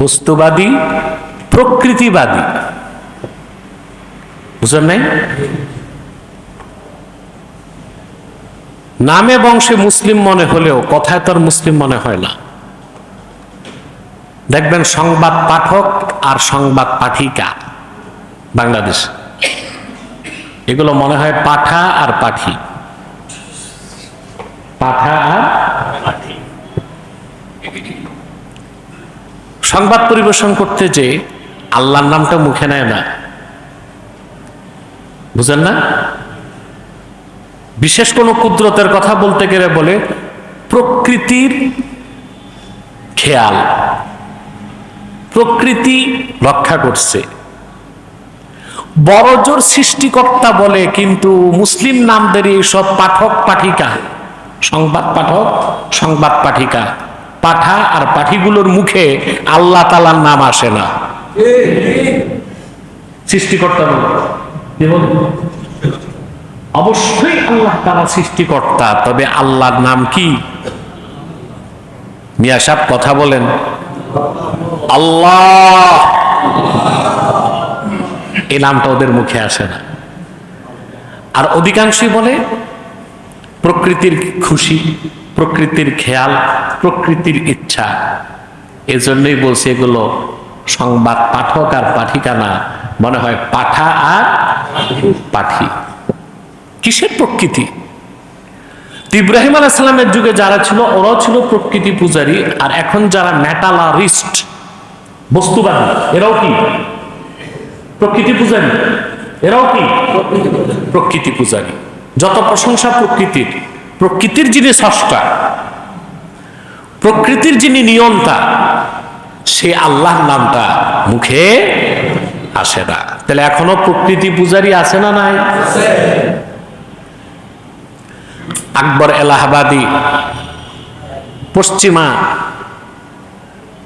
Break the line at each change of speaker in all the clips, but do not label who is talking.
বস্তুবাদী, প্রকৃতিবাদী। বুঝলেন নাই? নামে বংশে মুসলিম মনে হলেও কথায় তোর মুসলিম মনে হয় না। দেখবেন সংবাদ পাঠক আর সংবাদ পাঠিকা বাংলাদেশ। এগুলো মনে হয় পাঠা আর পাঠি। পাঠা আর পাঠি সংবাদ পরিবেশন করতে যে আল্লাহর নামটা মুখে নেয় না। বুঝেন না? বিশেষ কোনো কুদরতের কথা বলতে গেলে বলে প্রকৃতির খেয়াল, প্রকৃতি রক্ষা করছে। বড়জোর সৃষ্টিকর্তা বলে কিন্তু মুসলিম নামদের এইসব পাঠক পাঠিকা সংবাদ পাঠক, সংবাদ পাঠিকা। পাঠা আর পাঠিগুলোর মুখে আল্লাহ তালার নাম আসে না। সৃষ্টিকর্তা। অবশ্যই আল্লাহ তালা সৃষ্টিকর্তা, তবে আল্লাহর নাম কি? মিয়া সাহেব কথা বলেন। আল্লাহ! এই নামটা ওদের মুখে আসে না। আর অধিকাংশই বলে, প্রকৃতির খুশি। প্রকৃতির খেয়াল, প্রকৃতির ইচ্ছা। এজন্যই বলছে এগুলো সংবাদ পাঠক আর পাঠিকা না মনে হয় পাঠা আর পাঠি। কিসের প্রকৃতি? ইব্রাহিম আলাইসাল্লামের যুগে যারা ছিল, ওরাও ছিল প্রকৃতি পূজারী, আর এখন যারা ম্যাটালারিস্ট বস্তুবাদী এরাও কি? প্রকৃতি পূজারী। এরাও কি? প্রকৃতি পূজারী। যত প্রশংসা প্রকৃতির প্রকৃতির যিনি স্রষ্টা প্রকৃতির যিনি নিয়ন্তা সে আল্লাহর নামটা মুখে আসে না তাহলে এখনো প্রকৃতি পূজারী আছে না নাই আকবর এলাহাবাদী পশ্চিমা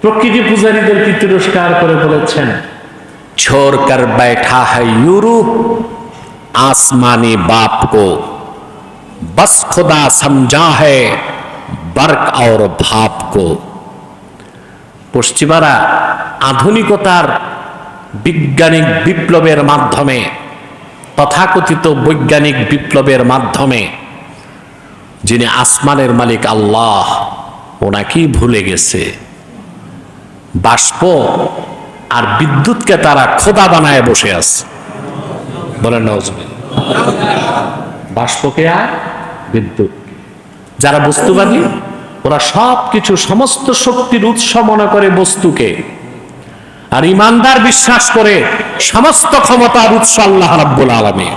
প্রকৃতি পূজারীদেরকে তিরস্কার করে বলেছেন छोड़ कर बैठा है यूरोप आसमानी बाप को बस खुदा समझा है बर्क और भाप को পশ্চিমারা আধুনিকতার বিজ্ঞানিক বিপ্লবের মাধ্যমে তথাকথিত বৈজ্ঞানিক বিপ্লবের মাধ্যমে যিনি আসমানের মালিক আল্লাহ ওনাকেই ভুলে গেছে বাষ্প আর বিদ্যুৎকে তারা খোদা বানায় বসে আছে বলেন নজরুল বাষ্পকে আর বিদ্যুৎ। যারা বস্তুবাদী, ওরা সব কিছু সমস্ত শক্তির উৎস মনে করে বস্তুকে। আর ইমানদার বিশ্বাস করে সমস্ত ক্ষমতার উৎস আল্লাহ রাব্বুল আলামিন।